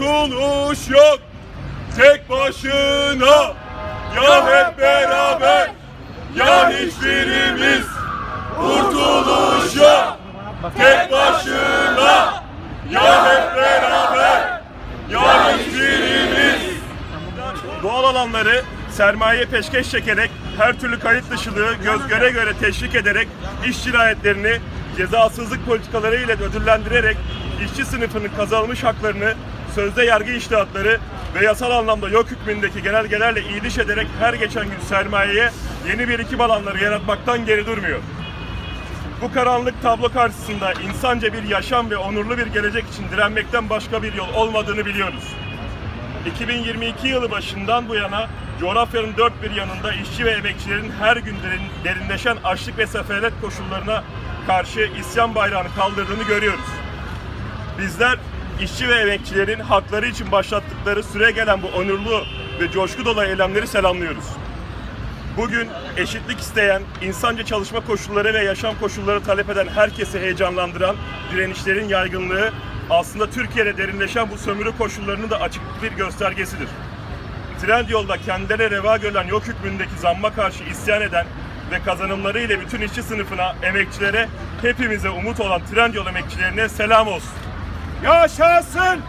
Kurtuluş yok. Tek başına. Ya hep beraber. Ya hiçbirimiz. Kurtuluşa tek başına. Ya hep beraber. Ya hiçbirimiz. Doğal alanları sermaye peşkeş çekerek her türlü kayıt dışılığı göz göre göre teşvik ederek iş cinayetlerini cezasızlık politikaları ile ödüllendirerek işçi sınıfının kazanılmış haklarını sözde yargı iştihatları ve yasal anlamda yok hükmündeki genelgelerle iyiliş ederek her geçen gün sermayeye yeni birikim alanları yaratmaktan geri durmuyor. Bu karanlık tablo karşısında insanca bir yaşam ve onurlu bir gelecek için direnmekten başka bir yol olmadığını biliyoruz. 2022 yılı başından bu yana coğrafyanın dört bir yanında işçi ve emekçilerin her gün derin- derinleşen açlık ve sefalet koşullarına karşı isyan bayrağını kaldırdığını görüyoruz. Bizler işçi ve emekçilerin hakları için başlattıkları süre gelen bu onurlu ve coşku dolu eylemleri selamlıyoruz. Bugün eşitlik isteyen, insanca çalışma koşulları ve yaşam koşulları talep eden herkesi heyecanlandıran direnişlerin yaygınlığı aslında Türkiye'de derinleşen bu sömürü koşullarının da açık bir göstergesidir. Trendyol'da kendilerine reva görülen yok hükmündeki zamma karşı isyan eden ve kazanımları ile bütün işçi sınıfına, emekçilere, hepimize umut olan Trendyol emekçilerine selam olsun. Yaşasın